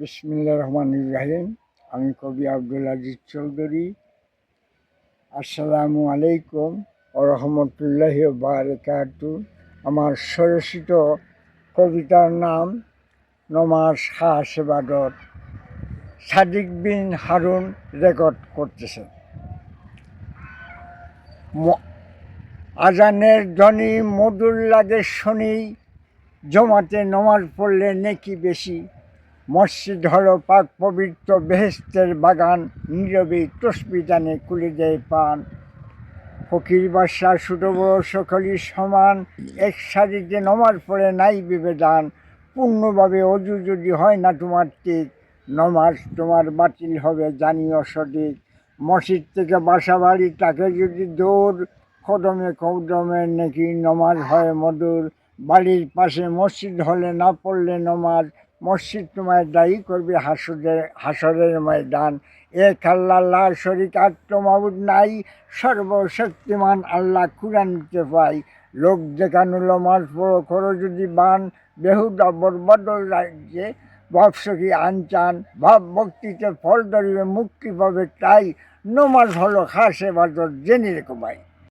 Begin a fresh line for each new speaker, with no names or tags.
বিসমিল্লা রহমান ইব্রাহিম আমি কবি আব্দুল আজিজ চৌধুরী। আসসালামু আলাইকুম ও রহমতুল্লাহ বারকাতু আমার স্বরচিত কবিতার নাম নমাজ শাহ সেবাদত। সাদিক বিন হারুন রেকর্ড করতেছে। আজানের ধ্বনি মধুর লাগে শুনি। জমাতে নমাজ পড়লে নেকি বেশি। মসজিদ হলো পাক পবিত্র বেহেস্তের বাগান, নীরবে তসবি টানে কুলে দেয় পান। ফকির বাসা ছোট বড় সকলই সমান এক সারিতে নমাজ পড়ে নাই বিবেদান। পূর্ণভাবে অজু যদি হয় না তোমার ঠিক নমাজ তোমার বাতিল হবে, জানিও সঠিক। মসজিদ থেকে বাসা বাড়ি তাকে যদি দৌড় কদমে কদমে নাকি নমাজ হয় মধুর। বাড়ির পাশে মসজিদ হলে না পড়লে নমাজ মসজিদ তোমায় দায়ী করবে হাসুদের হাসরের ময়দান। এ আল্লাহ শরিক আত্মমাবুদ নাই। সর্বশক্তিমান আল্লাহ কুরানতে পাই। লোক দেখানো লমাজ পড়ো করো যদি বান, বেহুদা বরবদল রাজ্যে ভাবসখী আনচান। ভাব ভক্তিতে ফল ধরিবে মুক্তি পাবে তাই। নমাজ হলো খাসে বাদর জেনে রেখো ভাই।